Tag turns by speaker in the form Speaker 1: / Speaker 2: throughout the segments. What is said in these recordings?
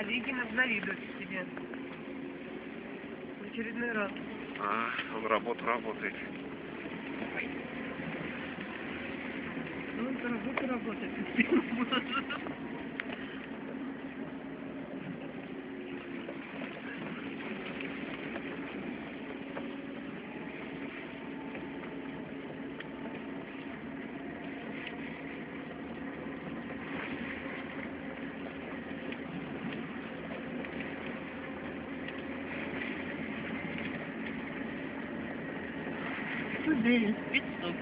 Speaker 1: Олегин завидует тебе. В очередной раз.
Speaker 2: А, он работа работает.
Speaker 1: Ну, это работа работает. система может. Туди, відступ.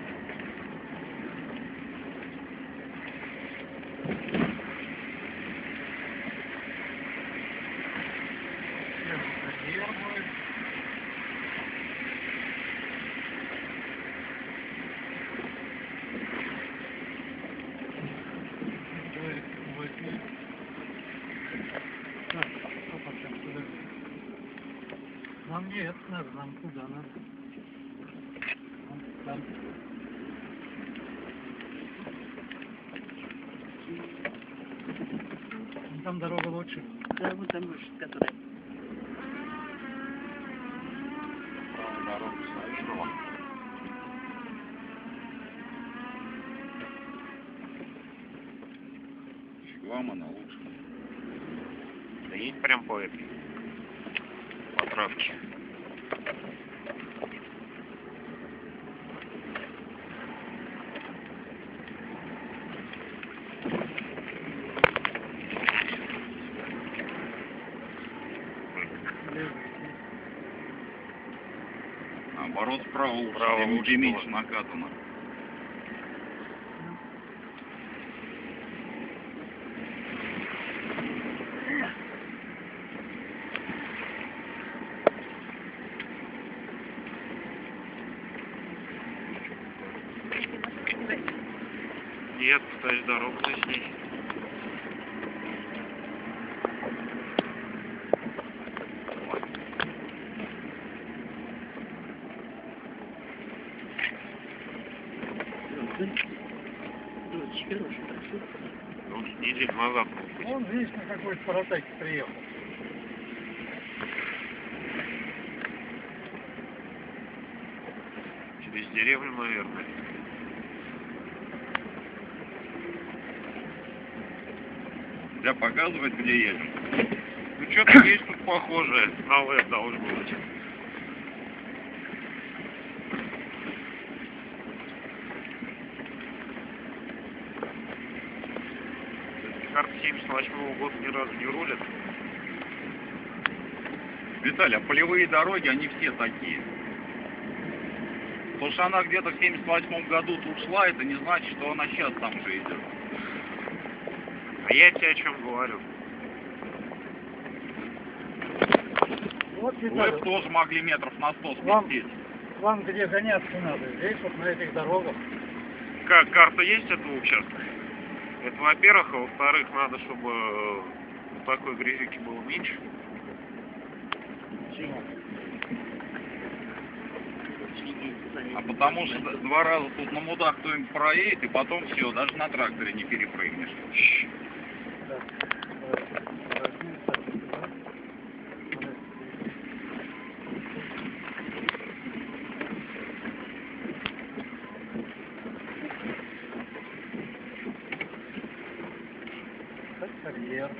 Speaker 3: Нам нет, надо, нам куда надо. Вон Там. Дорога лучше.
Speaker 1: Да, вот там может, которая.
Speaker 2: Вам она лучше. Да едь прям по этой. По травке. Наоборот, справа лучше,
Speaker 4: Справа
Speaker 2: тем-
Speaker 4: лучше
Speaker 2: меньше накатано.
Speaker 4: Нет, кстати, дорогу здесь. Дизель назад.
Speaker 3: Он здесь на какой-то паратеке приехал.
Speaker 4: Через деревню, наверное.
Speaker 2: Нельзя показывать, где едешь.
Speaker 4: Ну, что-то есть тут похожее. На ЛЭД должно быть. Карта 78 года ни разу не рулит.
Speaker 2: Виталий, а полевые дороги, они все такие. То, что она где-то в 78 году тут шла, это не значит, что она сейчас там же идет.
Speaker 4: А я тебе о чем говорю.
Speaker 3: Вот,
Speaker 2: Вы
Speaker 3: Виталий,
Speaker 2: тоже могли метров на 100
Speaker 3: Вам-
Speaker 2: спустить.
Speaker 3: вам где гоняться надо? Здесь вот на этих дорогах.
Speaker 4: Как карта есть этого участка? Это во-первых, а во-вторых, надо, чтобы э, в такой грязюки было меньше.
Speaker 2: А потому что два раза тут на мудах кто-нибудь проедет, и потом все, даже на тракторе не перепрыгнешь.
Speaker 3: Так, давай, возьми, так, да. Так, карьер.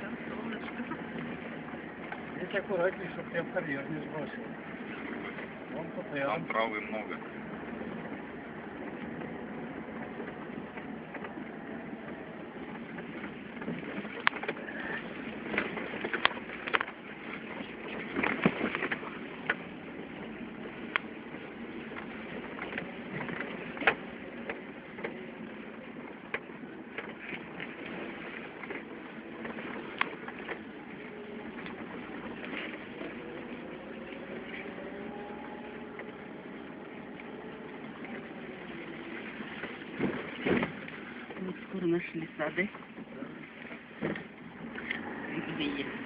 Speaker 1: Там солнышко.
Speaker 3: Здесь аккуратнее, чтобы тебя в карьер не сбросил. Вон тут
Speaker 2: Там
Speaker 3: рядом.
Speaker 2: травы много.
Speaker 1: ele sabe?
Speaker 3: Vinha.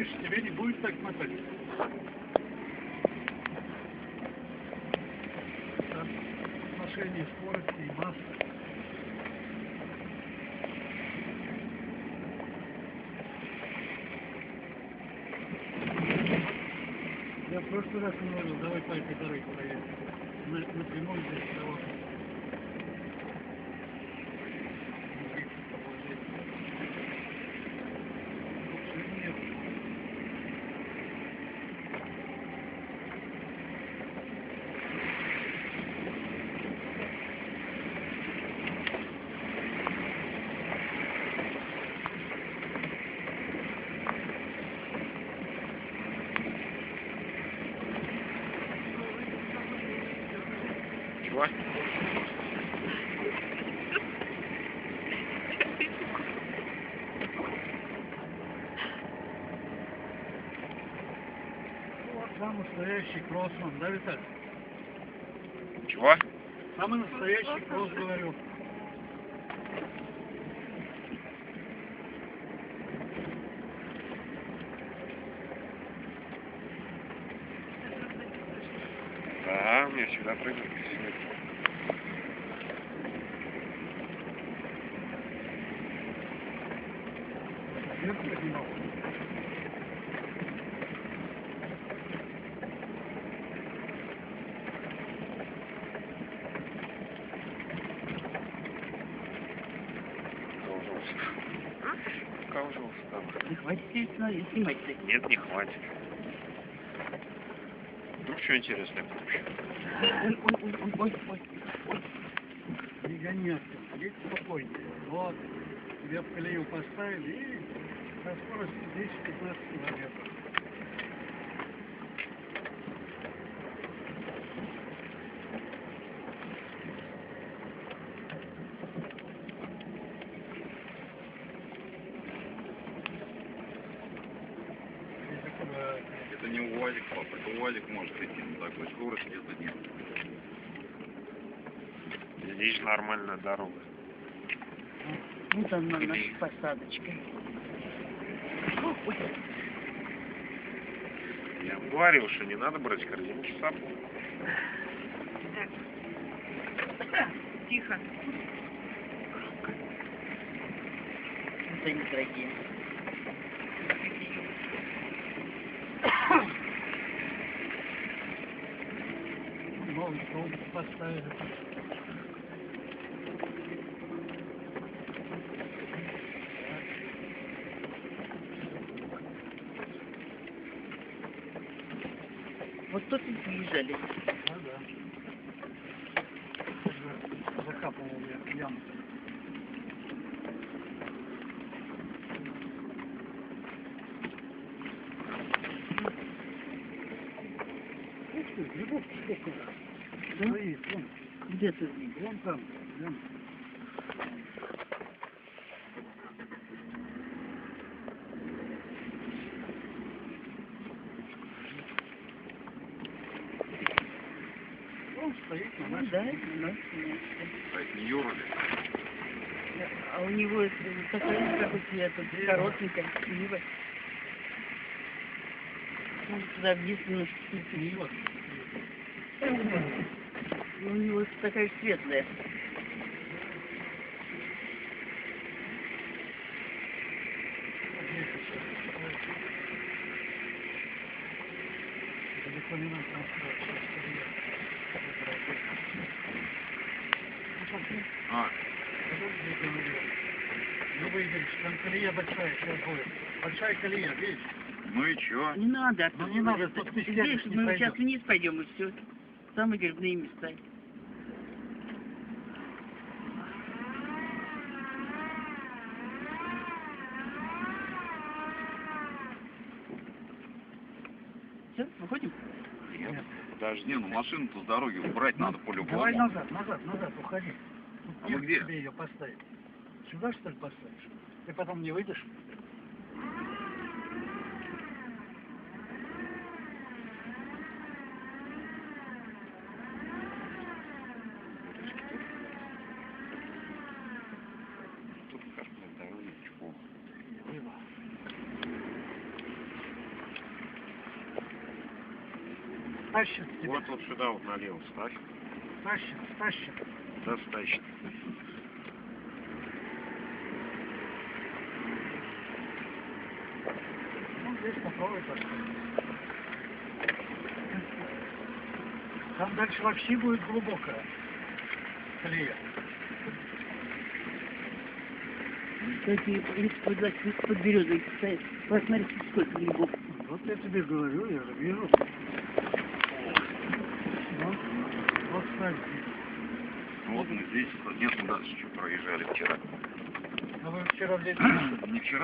Speaker 3: Тише, тебе не будет так мотать. Отношение скорости и массы. Я в прошлый раз не говорил, давай по этой дороге проедем. На, напрямую здесь дорога. Лучше нет. Вот самый настоящий кроссман, да, Виталий?
Speaker 4: Чего?
Speaker 3: Самый настоящий кросс, говорю.
Speaker 4: Да, меня всегда прыгает.
Speaker 1: Не хватит смотри, снимать-то.
Speaker 4: Нет, не хватит. Вдруг что интересное получится.
Speaker 1: Ой, ой, ой, ой, ой, ой.
Speaker 3: Не отсюда, едь спокойнее. Вот, тебя в колею поставили и на скорости 10-15 километров. Едь аккуратнее.
Speaker 2: Это не УАЗик, папа, это УАЗик может идти на такой скорости, это нет.
Speaker 4: Здесь нормальная дорога.
Speaker 1: Вот она наша посадочка.
Speaker 4: Я вам говорил, что не надо брать корзину с собой.
Speaker 1: тихо. Это они дорогие.
Speaker 3: Новый столб поставили.
Speaker 1: Вот тут и приезжали.
Speaker 3: Ну да. Закапывал я яму. Ух ты, грибов сколько.
Speaker 1: Да? Где ты
Speaker 3: вон там, вон.
Speaker 1: Ну да, место.
Speaker 2: А это не Юра ли?
Speaker 1: А у него это такая какой цвет, коротенькая. Ну, туда вниз
Speaker 3: Нива.
Speaker 1: У него такая светлая.
Speaker 3: Далеко не надо транспорт, сейчас колея. Ну, пошли.
Speaker 2: А,
Speaker 3: Подожди. Ну, выйдешь, там колея большая сейчас будет. Большая колея, видишь?
Speaker 2: ну и чё?
Speaker 1: Не надо.
Speaker 3: Ну, не надо, тут ты не
Speaker 1: мы
Speaker 3: пойдёт.
Speaker 1: сейчас вниз пойдем и все. Самые грибные места. Все, выходим?
Speaker 3: Нет.
Speaker 2: Даже не, ну машину-то с дороги убрать надо
Speaker 3: Давай
Speaker 2: по-любому.
Speaker 3: назад, назад, назад, уходи.
Speaker 2: А мы где?
Speaker 3: Тебе ее поставить. Сюда что ли поставишь? Ты потом не выйдешь? Тащит тебя.
Speaker 4: Вот вот сюда вот налево ставь.
Speaker 3: Тащит,
Speaker 4: тащит. Стащит.
Speaker 3: Ну, здесь попробуй так. Там дальше вообще будет глубокая колея.
Speaker 1: Кстати, из-под, из-под березы стоит. Посмотрите, сколько глубоко.
Speaker 3: Вот я тебе говорю, я же вижу. Вот, вот здесь.
Speaker 2: Вот мы здесь, нет, мы дальше что проезжали вчера.
Speaker 3: А вы вчера здесь
Speaker 2: Не вчера,